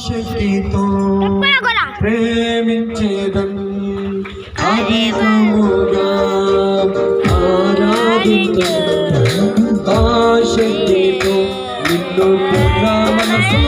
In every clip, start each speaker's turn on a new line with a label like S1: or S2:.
S1: శక్తితో ప్రేమించేదం అది ఆరాధించడం ఆ శక్తితో నిన్ను మనసు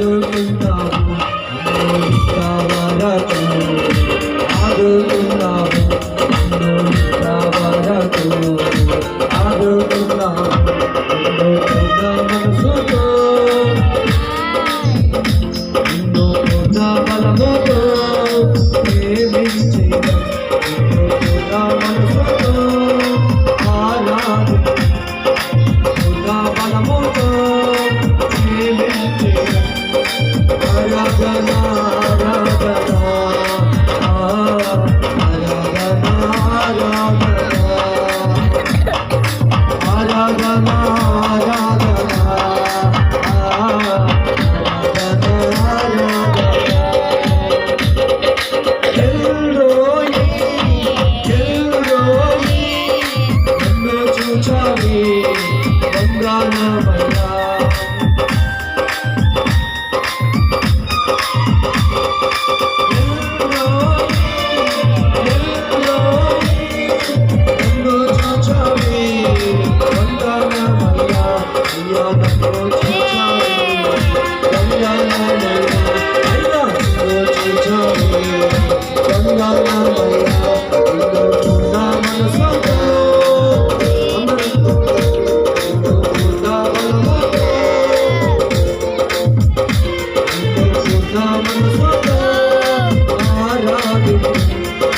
S1: ఆదుకుంటావు వరకు ఆదుకుంటావు వరకు ఆదుకుంటావు మనసుతో i'm Swami, Bangalore.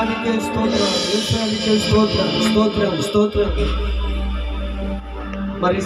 S1: విశ్వానికి స్తోత్రం విశ్వానికి స్తోత్రం స్తోత్రం స్తోత్రం. మరి